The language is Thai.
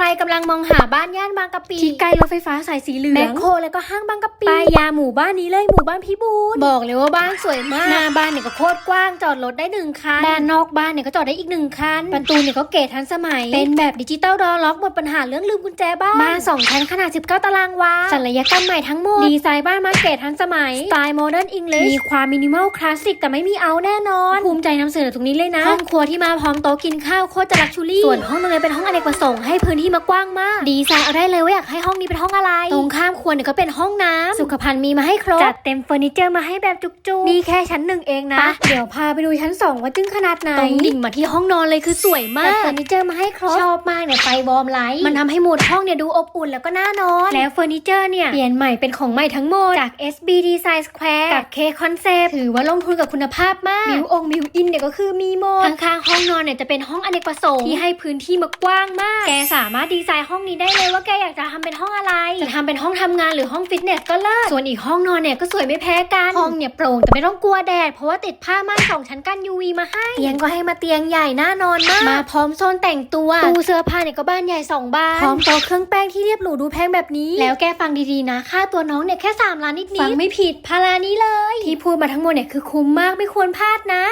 ใครกำลังมองหาบ้านย่านบางกะปิที่ใกล้รถไฟฟ้าสายสีเหลืองแมคโครแล้วก็ห้างบางกะปิป้ายยาหมู่บ้านนี้เลยหมู่บ้านพิบูลบอกเลยว่าบ้านสวยมากหน้าบ้านเนี่ยก็โคตรกว้างจอดรถได้หนึ่งคันด้านนอกบ้านเนี่ยก็จอดได้อีกหนึ่งคันประตูเนี่ยก็เก๋ทันสมัย เป็นแบบดิจิตอลดอล็อกหมดปัญหาเรื่องลืมกุญแจบ้านบ้านสองชั้นขนาด 19 ตารางวาศัลยกรรมใหม่ทั้งหมดดีไซน์บ้านมาเก๋ทันสมัยสไตล์โมเดิร์นอังกฤษมีความมินิมอลคลาสสิกแต่ไม่มีเอาแน่นอนภูมิใจนำเสนอตรงนี้เลยนะห้องครัวที่มาพร้อมโต๊ะกินข้าวโคตรจะลักชูรี่ส่วนห้องตรงนี้เป็นห้องอเนกประสงค์ให้พื้นที่มากว้างมาก ดีไซน์เอาได้เลยว่าอยากให้ห้องนี้เป็นห้องอะไร ตรงข้ามครัวเนี่ยก็เป็นห้องน้ำสุขภัณฑ์มีมาให้ครบจัดเต็มเฟอร์นิเจอร์มาให้แบบจุกๆนี่แค่ชั้นหนึ่งเองนะเดี๋ยวพาไปดูชั้นสองว่าจึ้งขนาดไหนตรงดิ่งมาที่ห้องนอนเลยคือสวยมากเฟอร์นิเจอร์มาให้ครบชอบมากเนี่ยไฟวอร์มไลท์มันทำให้มูดห้องเนี่ยดูอบอุ่นแล้วก็น่านอน แล้วเฟอร์นิเจอร์เนี่ยเปลี่ยนใหม่เป็นของใหม่ทั้งหมดจาก SB Design Square กับ K Concept ถือว่าลงทุนกับคุณภาพมากมิวองมิวอินเนี่ยก็คือมีหมดข้างๆห้องนอนเนี่ยจะเป็นห้องอเนกประสงค์ที่ให้พื้นที่มากว้างมาก แกสามารถดีไซน์ห้องนี้ได้เลยว่าแกอยากจะทำเป็นห้องอะไร จะทำเป็นห้องทำงานหรือห้องฟิตเนสก็เลิศ ส่วนอีกห้องนอนเนี่ยก็สวยไม่แพ้กัน ห้องเนี่ยโปร่งแต่ไม่ต้องกลัวแดด เพราะว่าติดผ้าม่านสองชั้นกัน UV มาให้ เตียงก็ให้มาเตียงใหญ่น่านอนมาก มาพร้อมโซนแต่งตัวตู้เสื้อผ้าเนี่ยก็บ้านใหญ่สองบาน พร้อมโต๊ะเครื่องแป้งที่เรียบหรูดูแพงแบบนี้ แล้วแกฟังดีๆนะ ค่าตัวน้องเนี่ยแค่3ล้านนิดๆ ฟังไม่ผิดพารานี้เลย ที่พูดมาทั้งหมดเนี่ยคือคุ้มมากไม่ควรพลาดนะ